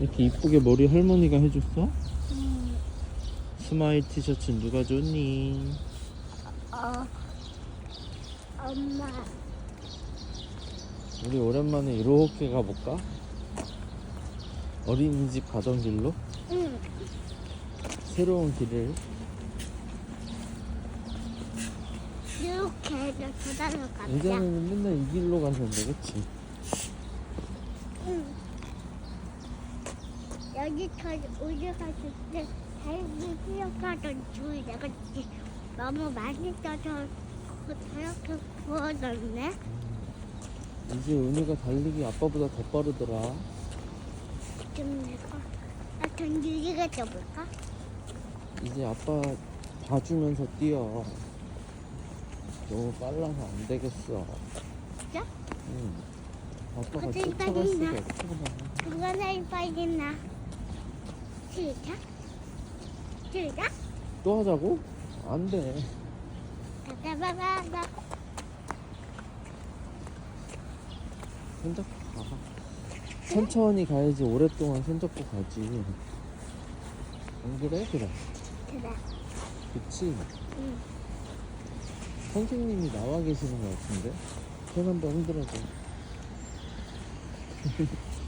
이렇게 이쁘게 머리 할머니가 해줬어? 음, 스마일 티셔츠 누가 줬니? 어, 엄마. 우리 오랜만에 이렇게 가볼까? 어린이집 가던 길로 응. 새로운 길을 이렇게 해서 도단을 가자. 예전에는 맨날 이 길로 갔는데 그치? 응. 여기까지 우리 갔을 때 달기 뛰어가던 줄이 내가 지- 너무 많이 떠서 그 저렇게 부어졌네. 이제 은희가 달리기 아빠보다 더 빠르더라 좀 내가 아, 전 유리가 떠볼까? 이제 아빠 봐주면서 뛰어 너무 빨라서 안 되겠어 진짜? 응 아빠가 쫓아갈? 수가 없구나 누가 제일 빨리 나? 시작. 시작. 또 하자고? 안돼 가가가가가. 손잡고 가 천천히 가야지 오랫동안 손잡고 가지 안 그래? 그래 그래. 그치 응. 선생님이 나와 계시는 것 같은데 손 한번 흔들어줘